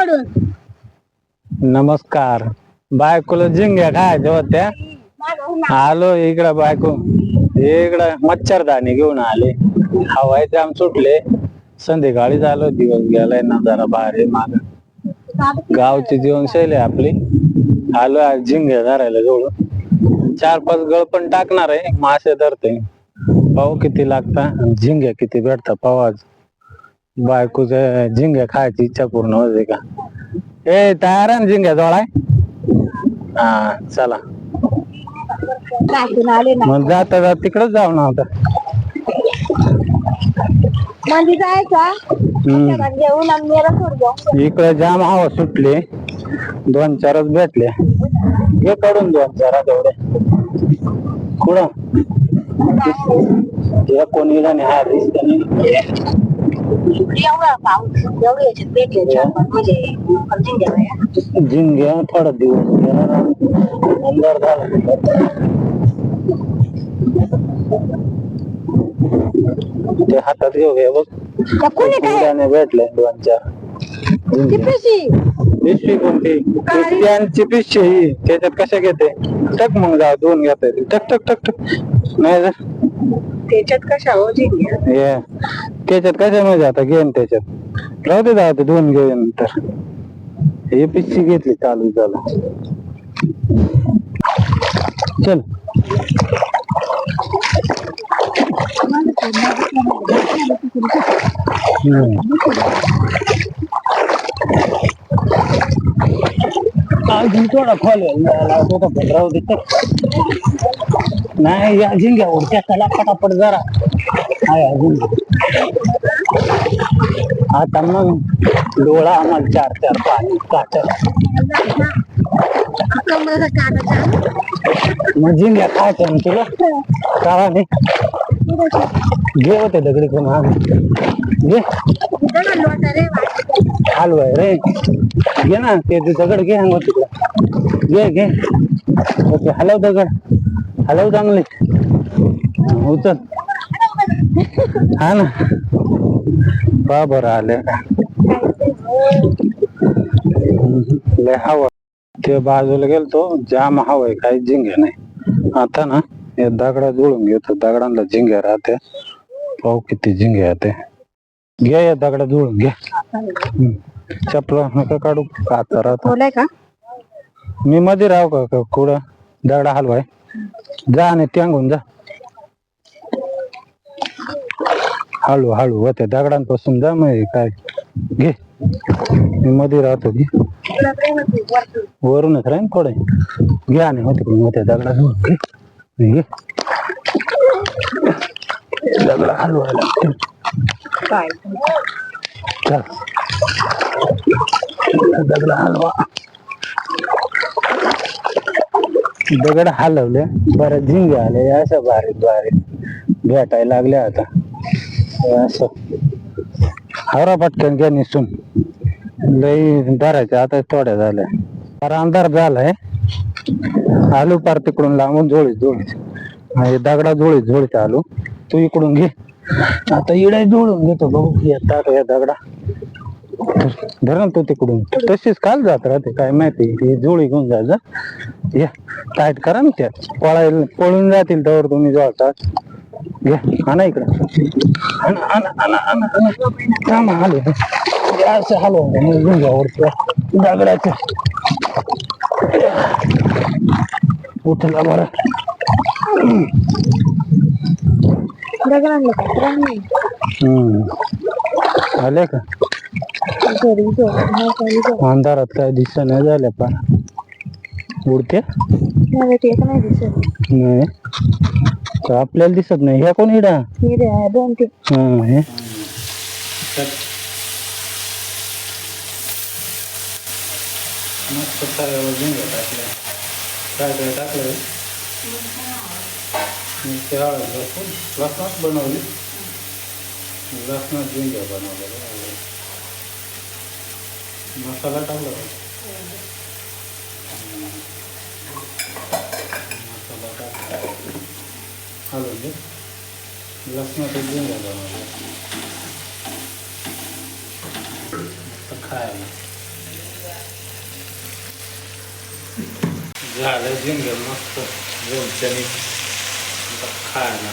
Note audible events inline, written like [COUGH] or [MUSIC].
सोडून नमस्कार. बायकोला झिंग्या खायच्या होत्या. आलो इकडं बायको. इकडं मच्छरदाणी घेऊन आले. हवाय जाम सुटले. संध्याकाळी झालो दिवस गेलाय ना जरा बाहेर माग. गावची जीवनशैली आहे आपली. आलो आज झिंग्या धरायला जवळ. चार पाच गळ पण टाकणार आहे. मासे धरते पाहू किती लागता. आणि झिंग्या किती भेटता पाहू आज. बायकोच झिंग्या खायची इच्छा पूर्ण होते का? ए तयार आहे ना झिंग्या जोळाय हा चला. टाकून आले ना. मग जाता जात तिकडच जाऊ ना आता. म्हणजे जायचा? हम्म. घेऊन आणि मेला सोड. इकडे जाम हवा सुटली. दोन चारच भेटले. हे काढून दोन चार तेवढे कुठं? हे कोणी नाही हा दिसत नाही. एवढा पाऊस याच्यात भेटले चार म्हणजे झिंग्या थोडा दिवस अंधार झाला ते हातात घेऊ घ्या बघ कोणी भेटले दोन चार पिशी पिशवी कोणती? क्रिस्टियनची पिशवी त्याच्यात कशा घेते टक मग जा दोन घेता येतील टक टक टक टक नाही त्याच्यात कशा हो जिंग्या हे त्याच्यात कशामध्ये आता घेईन त्याच्यात. राहू दे जाऊ दे दोन घेऊन नंतर. हे पिशवी घेतली चालू झालं. चल. हम्म. अजून थोडा खोल होता पण राहू दे तर. नाही या झिंग्या उडत्या त्याला पटापट जरा. आहे अजून आता मग डोळा आम्हाला चार चार पाणी काटर मग झिंग्या खायचं ना तुला? काळा नाही घे होते दगडी कोण हा घे. रे हलवाय रे. घे ना ते ते दगड घे हंग तुला घे घे. ओके हलव दगड. हलव चांगले. हा, उचल. हा ना. पा बरं आले लय हवा. ते बाजूला गेलतो जाम हवाय काही झिंगे नाही. आता ना हे दगडा जुळून घेतो दगडांना झिंगे राहते. पाहू किती झिंगे राहते घे या दगडा जुळून घे. चपला नका काढू राहतो. का? मी मध्ये राहू का का कुठं? दगडा हलवाय. जा आणि त्यांगून जा. हळू हळू होते दगडांपासून जा मग काय? घे. मी मध्ये राहतो घे. वरूनच राहीन थोडे. घे आणि होते पण होते दगडा घे. घे. दगडा हलवायला लागते. दगड हलवा. दगड हलवले बरं झिंगे आले असं बारीक बारीक भेटायला लागल्या आता. असं. हवरा पटकन घ्या निसून. लई धरायचं आता थोड्या झाल्या. फार अंधार झालाय. आलू पार तिकडून लांबून झोळीत जोळीत दगडा झोळीत जोळीत आलो. तू इकडून घे. आता इडे जोडून घेतो बघू येतात या दगडा. धर ना तू तिकडून. तशीच काल जात राहते काय माहिती ही जोळी घेऊन जा जा. या टाईट करा ना त्यात. पळायला पळून जातील तर तुम्ही जोडतात घ्या आणा इकडं. आणा आणा आणा आणा आणा. थांबा, हलव असं हलव घेऊन जा वरती. दगडाचं उठला बरं. हम्म. आले का? [LAUGHS] अंधारात काय दिसत नाही झाल्या पण. उडते? मला ते एक नाही दिसत. नाही. तर आपल्याला दिसत नाही. ह्या कोण इडा? हे रे, आहे दोन तीन हा हे. मस्त सगळं झिंगा टाकलं काय काय टाकलं ते हळद लसूण लसणात बनवली. लसणात झिंगा बनवलं मसाला टाकला पाहिजे मसाला टाकला हलवून लसणाचं घेऊन झालं खायला. झालं जिंग मस्त खायला.